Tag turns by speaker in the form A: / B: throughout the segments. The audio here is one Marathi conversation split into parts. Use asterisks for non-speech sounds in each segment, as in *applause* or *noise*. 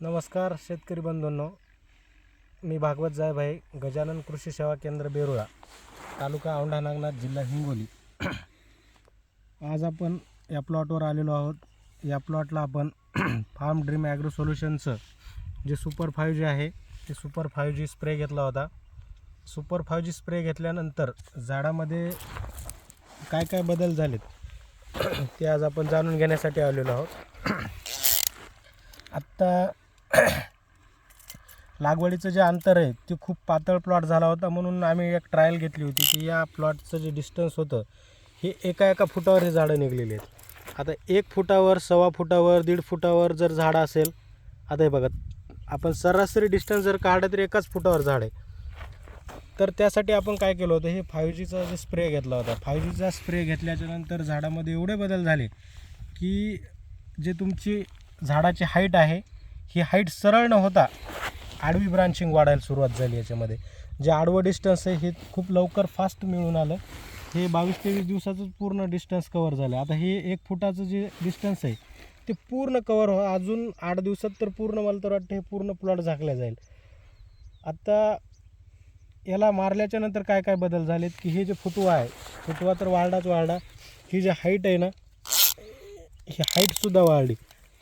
A: नमस्कार शेतकरी बंधूंनो. मी भागवत जायभाई गजानन कृषी सेवा केंद्र बेरुळा तालुका औंढा नागनाथ जिल्हा हिंगोली. *clears throat* आज आपण या प्लॉटवर आलेलो आहोत. या प्लॉटला आपण *clears throat* फार्म ड्रीम ॲग्रो सोल्युशनचं जे सुपर फाईव्ह जी आहे ते सुपर फाईव्ह जी स्प्रे घेतला होता. सुपर फाईव्ह जी स्प्रे घेतल्यानंतर झाडामध्ये काय काय बदल झालेत *clears throat* ते आज आपण जाणून घेण्यासाठी आलेलो आहोत. आत्ता *coughs* लागवडीचं जे अंतर आहे ते खूप पातळ प्लॉट झाला होता. म्हणून आम्ही एक ट्रायल घेतली होती की या प्लॉटचं जे डिस्टन्स होतं हे एका एका फुटावर हे झाडं निघलेली आहेत. आता एक फुटावर सव्वा फुटावर दीड फुटावर जर झाडं असेल आता हे बघा आपण सरासरी डिस्टन्स जर काढलं तर एकाच फुटावर झाड आहे. तर त्यासाठी आपण काय केलं होतं हे फायव्ह जीचा जे स्प्रे घेतला होता फायव्ह जीचा स्प्रे घेतल्याच्या नंतर झाडामध्ये एवढे बदल झाले की जे तुमची झाडाची हाईट आहे ही हाईट सरळ न होता आडवी ब्रांचिंग वाढायला सुरुवात झाली याच्यामध्ये. जे आडवं डिस्टन्स आहे हे खूप लवकर फास्ट मिळून आलं. हे बावीस तेवीस दिवसाचं पूर्ण डिस्टन्स कवर झालं. आता हे एक फुटाचं जे डिस्टन्स आहे ते पूर्ण कवर हो अजून आठ दिवसात तर पूर्ण मला तर वाटतं हे पूर्ण प्लॉट झाकल्या जाईल. आता याला मारल्याच्या नंतर काय काय बदल झालेत की हे जे फुटवा आहे फुटवा तर वाढलाच वाढला ही जी हाईट आहे ना ही हाईटसुद्धा वाढली.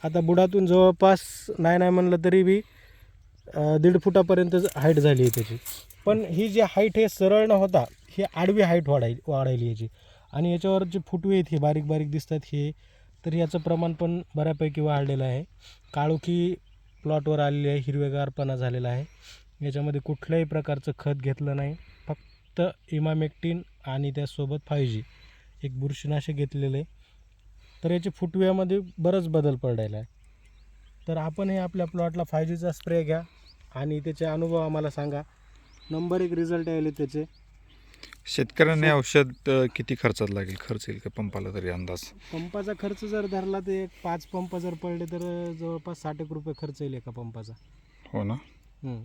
A: आता बुडातून जवळपास नाही नाही म्हणलं तरी बी दीड फुटापर्यंत हाईट झाली आहे त्याची. पण ही जी हाईट हे सरळ न होता ही आडवी हाईट वाढाय वाढायली याची. आणि याच्यावर जे फुटवे आहेत हे बारीक बारीक दिसतात हे तर याचं प्रमाण पण बऱ्यापैकी वाढलेलं आहे. काळोखी प्लॉटवर आलेली आहे हिरवेगारपणा झालेला आहे. याच्यामध्ये कुठल्याही प्रकारचं खत घेतलं नाही. फक्त इमामेक्टिन आणि त्यासोबत फाय जी एक बुरशीनाशक घेतलेलं आहे. तर याच्या फुटव्यामध्ये बरंच बदल पडायला आहे. तर आपण हे आपल्या प्लॉटला फाय जीचा स्प्रे घ्या आणि त्याचे अनुभव आम्हाला सांगा. नंबर एक रिझल्ट यायले त्याचे.
B: शेतकऱ्यांनी औषध किती खर्चात लागेल? खर्च येईल का पंपाला तरी अंदाज?
A: पंपाचा खर्च जर धरला तर एक पाच पंप जर पडले तर जवळपास साठ एक रुपये खर्च येईल एका पंपाचा.
B: हो ना?
A: हम्म.